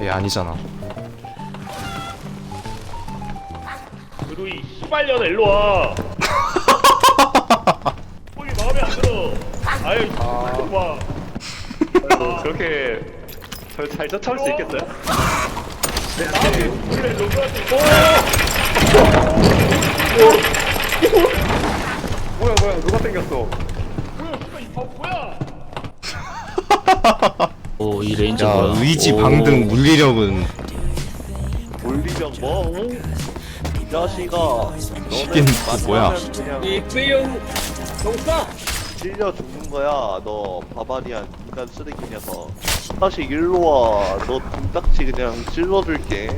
얘 아니잖아. 그루이 씨발년아 일로 와. 거기 마음에 안 들어. 아유 와. 아이고, 그렇게 잘, 잘 쫓아올 수 있겠어요? 그래 누구한테 뭐야 뭐야 누가 생겼어 뭐야 씨발 이 바보야. 오, 이 레인저 야 뭐야? 의지 오. 방등 물리력은. 올리면 뭐? 응? 이 자식아. 시킨 그 뭐야? 그냥 이끄용 동사. 찔려 죽는 거야 너. 바바리안 인간 쓰레기 녀석. 다시 일로 와너 등딱지 그냥 찔러줄게.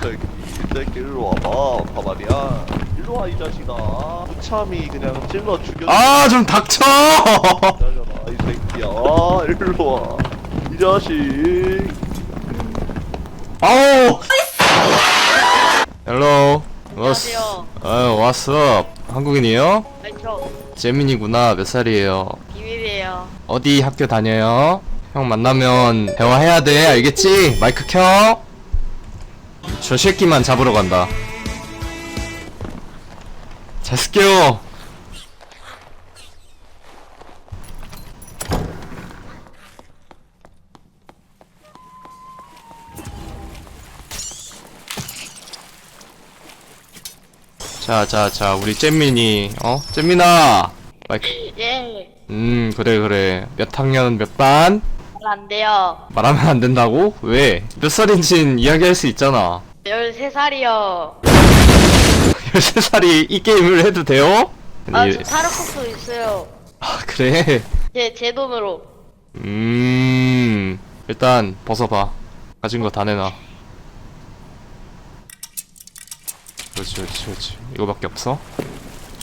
새끼 이 새끼 일로 와봐 바바리안. 일로 와 이 자식아. 무참히 그냥 찔러 죽여 아 좀 닥쳐 새끼야 아 일로 와 이 자식 아우 헬로 워스 안녕하세요. 아유 왔어 한국인이에요? 아니 저 재민이구나 몇 살이에요? 비밀이에요. 어디 학교 다녀요? 형 만나면 대화해야 돼 알겠지? 마이크 켜. 저 새끼만 잡으러 간다. 잘 쓸게요. 자, 자, 자, 우리 잼민이, 어? 잼민아! 마이크, 예. 음 그래 그래 몇 학년 몇 반? 잘안 돼요. 말하면 안 된다고? 왜? 몇 살인진 이야기할 수 있잖아 13살이요. 13살이 이 게임을 해도 돼요? 아, 아니, 저 타르코스 있어요. 아 그래? 제, 제 돈으로. 음 일단 벗어봐 가진 거 다 내놔 그렇지 그렇지 그렇지. 이거밖에 없어?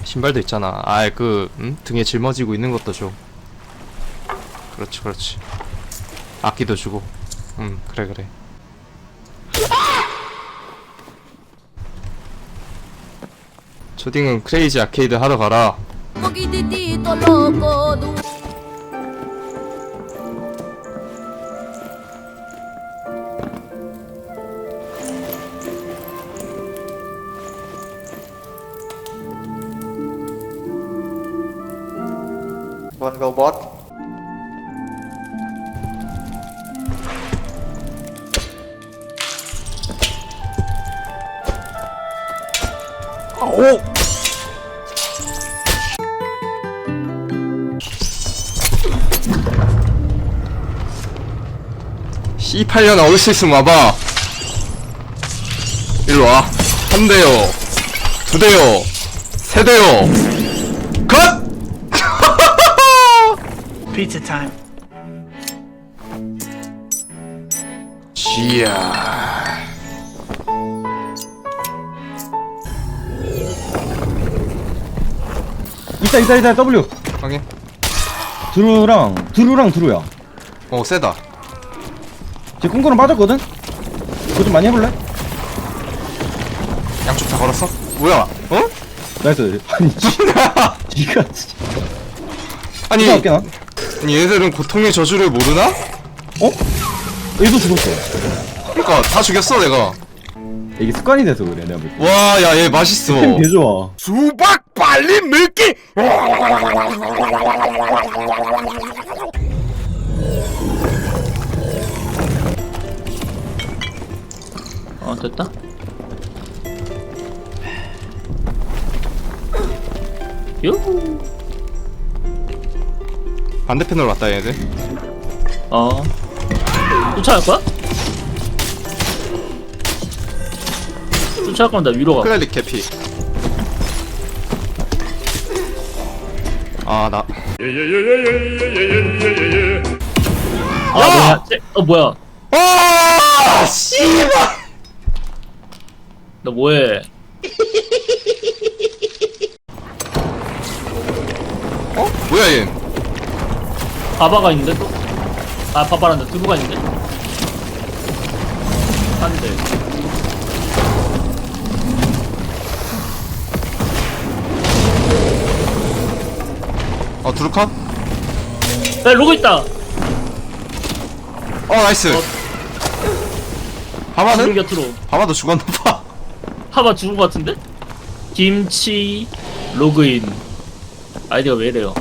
신발도 있잖아. 아그 음? 등에 짊어지고 있는 것도 줘. 그렇지 그렇지. 악기도 주고. 음 그래 그래. 초딩은 크레이지 아케이드 하러 가라 poquitito loco, du- Wanna go bot? 오! C8년 어디 수 있으면 와봐 일로 와. 한 대요. 두 대요. 세 대요. 컷! Pizza time. 지야. 있다 있다 있다 W 확인. 드루랑 드루랑 드루야 어, 세다. 제 꿈꾸는 빠졌거든? 그거 좀 많이 해볼래? 양쪽 다 걸었어? 뭐야? 어? 나이스 아니 니가 진짜 아니? 아니 얘들은 고통의 저주를 모르나? 어? 얘도 죽었어 그니까 다 죽였어 내가. 이게 습관이 돼서 그래 내가 볼 때 와, 야, 얘 맛있어. 템 개좋아 수박 빨리 먹기. 어, 됐다. 요. 반대편으로 왔다 얘들 어. 쫓아갈 거야? 쫓아갈 거면 위로 가. 클렐릭 개피 아나 아, 아, 뭐야? 쟤- 어, 뭐야? 아, 씨발! 너 뭐해? 어? 뭐야 얘? 바바가 있는데 또? 아, 바바란다. 두부가 있는데? 한 대. 어, 두루컷? 야 로그 있다 어 나이스 어. 물 하마는? 곁으로 하마도 죽었나봐 하마 죽은 것 같은데? 김치 로그인 아이디가 왜 이래요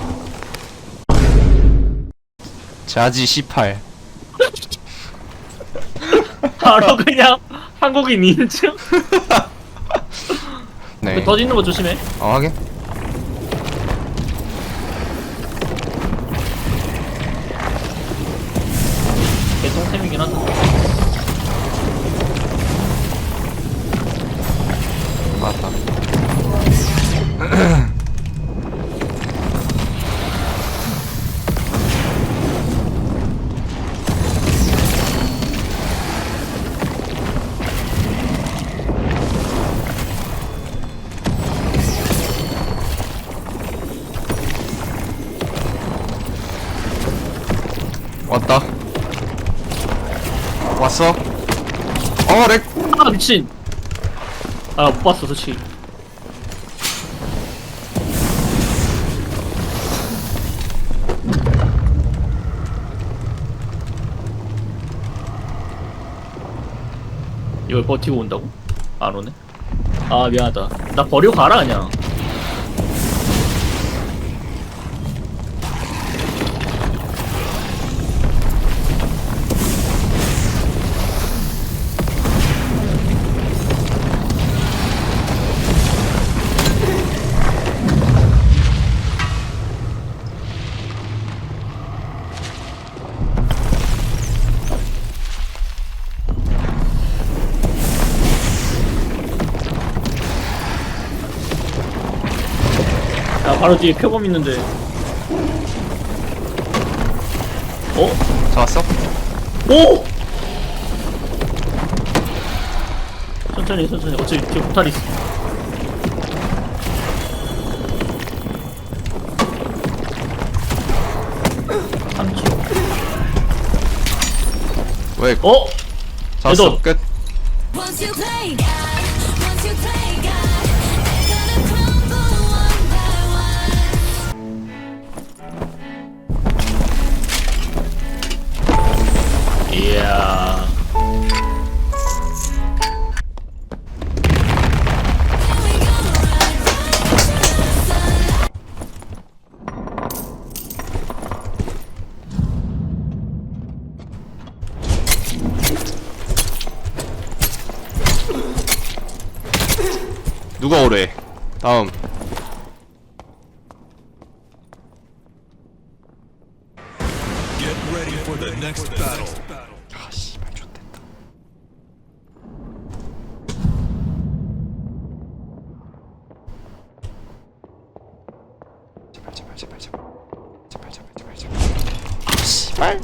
자지 18 바로 그냥 한국인 인증? 네. 더 있는 거 조심해. 어 하게 개똥템이긴 한데 왔어? 어 렉. 아 미친. 아 못 봤어 솔직히. 이걸 버티고 온다고? 안 오네? 아 미안하다. 나 버리고 가라 그냥 야 바로 뒤에 표범 있는데 어? 잡았어? 오! 천천히 천천히 어차피 뒤에 포탈 있어 삼초 왜 어? 잡았어. 끝 Once you play 누가 오래 다음. 아 씨발 좋됐다. 제발 제발 제발 제발. 제발 제발 제발 제발. 아 씨발